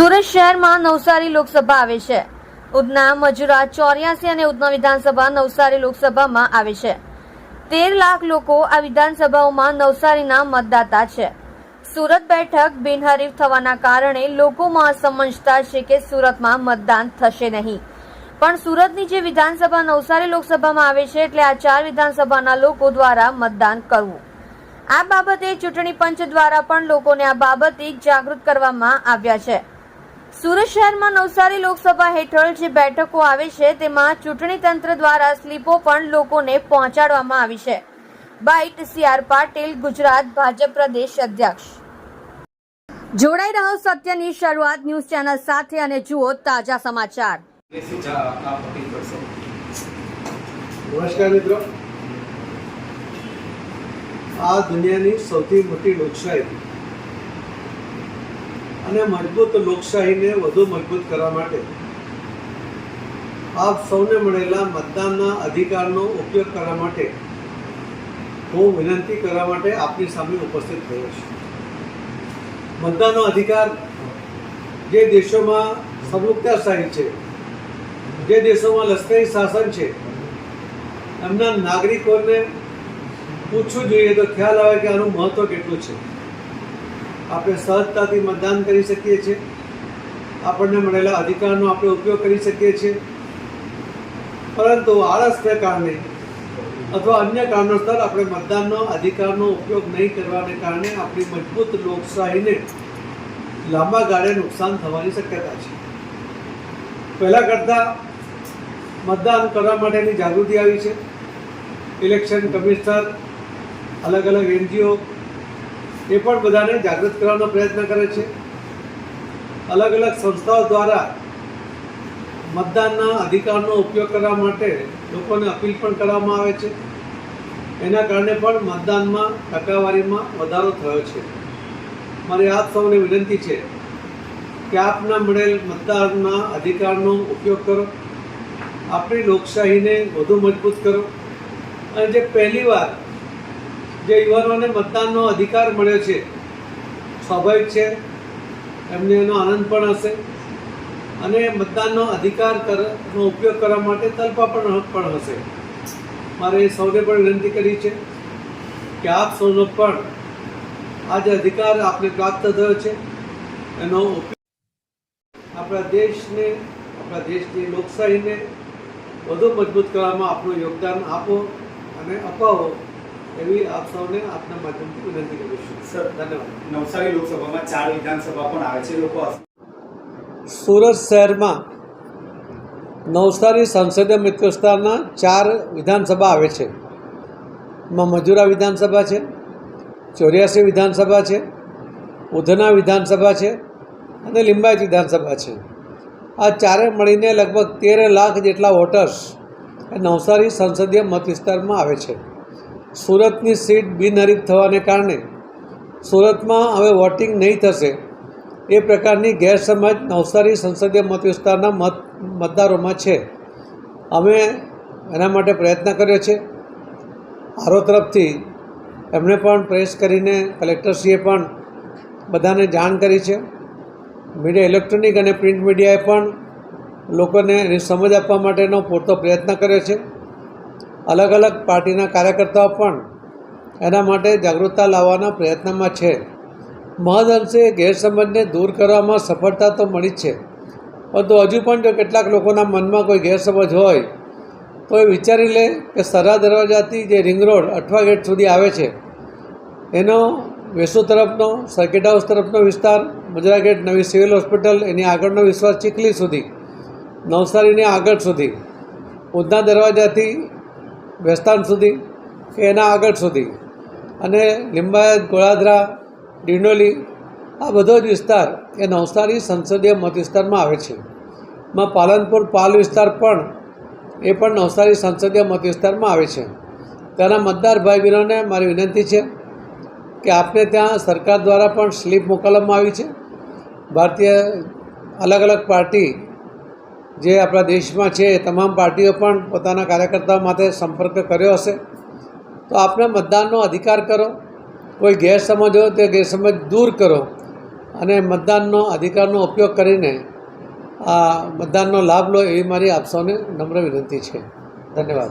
સુરતમાં નવસારી લોકસભા આવે છે. ઉધના, મજુરા, ચોર્યાસી અને ઉધના વિધાનસભા નવસારી લોકસભામાં આવે છે. તેર લાખ લોકો આ વિધાનસભાઓમાં નવસારીના મતદાતા છે. સુરત બેઠક બિનહરીફ થવાના કારણે લોકોમાં સમજતા છે કે સુરતમાં મતદાન થશે નહીં. પણ સુરતની જે વિધાનસભા નવસારી લોકસભામાં આવે છે એટલે આ ચાર વિધાનસભાના લોકો દ્વારા મતદાન કરવું. આ બાબતે ચૂંટણી પંચ દ્વારા પણ લોકોને આ બાબતે જાગૃત કરવામાં આવ્યા છે. સુરત શહેરમાં નવસારી લોકસભા હેઠળ જે બેઠકો આવે છે, તેમાં ચૂંટણી તંત્ર દ્વારા સ્લીપો પણ લોકોને પહોંચાડવામાં આવી છે. બાઇટ સીઆર પાટીલ, ગુજરાત ભાજપ પ્રદેશ અધ્યક્ષ. જોડાઈ રહો સત્યની શરૂઆત ન્યૂઝ ચેનલ સાથે અને જુઓ તાજા સમાચાર. નમસ્કાર મિત્રો. આ દુનિયાની સૌથી મોટી લોકશાહી. અને મજબૂત લોકશાહીને વધુ મજબૂત કરવા માટે આપ સૌને મળેલા મતદાનના અધિકારનો ઉપયોગ કરવા માટે હું વિનંતી કરવા માટે આપની સામે ઉપસ્થિત થયો છું. મતદાનનો અધિકાર જે દેશોમાં સંયુક્તાશાહી છે, જે દેશોમાં લશ્કરી શાસન છે, એમના નાગરિકોને પૂછવું જોઈએ તો ખ્યાલ આવે કે આનું મહત્ત્વ કેટલું છે. આપણે સહજતાથી મતદાન કરી શકીએ છીએ. આપણને મળેલા અધિકારનો આપણે ઉપયોગ કરી શકીએ છીએ. પરંતુ આળસને કારણે અથવા અન્ય કારણોસર આપણે મતદાનનો, અધિકારનો ઉપયોગ નહીં કરવાને કારણે આપણી મજબૂત લોકશાહીને લાંબા ગાળે નુકસાન થવાની શક્યતા છે. પહેલાં કરતાં મતદાન કરવા માટેની જાગૃતિ આવી છે. ઇલેક્શન કમિશનર અલગ અલગ એનજીઓ એ પણ બધાને જાગૃત કરવાનો પ્રયત્ન કરે છે. અલગ અલગ સંસ્થાઓ દ્વારા મતદાનના અધિકારનો ઉપયોગ કરવા માટે લોકોને અપીલ પણ કરવામાં આવે છે. એના કારણે પણ મતદાનમાં ટકાવારીમાં વધારો થયો છે. મારી આપ સૌને વિનંતી છે કે આપના મળેલ મતદાનના અધિકારનો ઉપયોગ કરો. આપણી લોકશાહીને વધુ મજબૂત કરો. અને જે પહેલીવાર જે યુવાનોને મતદાનનો અધિકાર મળ્યો છે, સ્વાભાવિક છે, એમને એનો આનંદ પણ હશે. અને મતદાનનો અધિકાર કરનો ઉપયોગ કરવા માટે તલપા પણ પણ હશે. મારે સૌને પણ વિનંતી કરી છે કે આપ સૌનો પણ આ જે અધિકાર આપને પ્રાપ્ત થયો છે, એનો ઉપયોગ આપણા દેશને, આપણા દેશની લોકશાહીને વધુ મજબૂત કરવામાં આપનું યોગદાન આપો અને અપાવો. એવી આપ સૌને આપના માધ્યમથી વિનંતી કરું છું. સર ધન્યવાદ. નવસારી લોકસભામાં ચાર વિધાનસભા પણ આવે છે. લોકો સુરત શહેરમાં નવસારી સંસદીય મિત્ર વિસ્તારના ચાર વિધાનસભા આવે છે. માં મજુરા વિધાનસભા છે ચોર્યાસી વિધાનસભા છે ઉધના વિધાનસભા છે અને લિંબાયત વિધાનસભા છે. આ ચારે મળીને લગભગ તેર લાખ જેટલા વોટર્સ એ નવસારી સંસદીય મત વિસ્તારમાં આવે છે. સુરતની સીટ બિનહરીફ થવાને કારણે સુરતમાં હવે વોટિંગ નહીં થશે. એ પ્રકારની ગેરસમજ નવસારી સંસદીય મત વિસ્તારના મત, મતદારોમાં છે. અમે એના માટે પ્રયત્ન કર્યો છે. આરો તરફથી એમણે પણ પ્રેસ કરીને કલેક્ટરશ્રીએ પણ બધાને જાણ કરી છે. મીડિયા ઇલેક્ટ્રોનિક અને પ્રિન્ટ મીડિયાએ પણ લોકોને એની સમજ આપવા માટેનો પૂરતો પ્રયત્ન કર્યો છે. અલગ અલગ પાર્ટીના કાર્યકર્તાઓ પણ એના માટે જાગૃતતા લાવવાના પ્રયત્નમાં છે. મહદઅંશે ગેરસમજને દૂર કરવામાં સફળતા તો મળી જ છે. પરંતુ હજુ પણ જો કેટલાક લોકોના મનમાં કોઈ ગેરસમજ હોય, તો એ વિચારી લે કે સરા દરવાજાથી જે રિંગ રોડ અઠવા ગેટ સુધી આવે છે, એનો વેસુ તરફનો, સર્કિટ હાઉસ તરફનો વિસ્તાર, મજરા ગેટ નવી સિવિલ હોસ્પિટલ, એની આગળનો વિશ્વાસ ચીખલી સુધી, નવસારીની આગળ સુધી, ઉધના દરવાજાથી વેસ્તાન સુધી કે એના આગળ સુધી. અને લિંબાયત, ગોળાદરા, ડિંડોલી આ બધો જ વિસ્તાર એ નવસારી સંસદીય મત વિસ્તારમાં આવે છે. માં પાલનપુર પાલ વિસ્તાર પણ એ પણ નવસારી સંસદીય મત વિસ્તારમાં આવે છે. ત્યાંના મતદાર ભાઈ બહેનોને મારી વિનંતી છે કે આપને ત્યાં સરકાર દ્વારા પણ સ્લીપ મોકલવામાં આવી છે. ભારતીય અલગ અલગ પાર્ટી જે આપણા દેશમાં છે તમામ પાર્ટીઓ પણ પોતાના કાર્યકર્તાઓ માટે સંપર્ક કર્યો હશે. તો આપણે મતદાનનો અધિકાર કરો. કોઈ ગેરસમજ હોય તે ગેરસમજ દૂર કરો અને મતદાનનો અધિકારનો ઉપયોગ કરીને આ મતદાનનો લાભ લો એવી મારી આપ સૌને નમ્ર વિનંતી છે. ધન્યવાદ.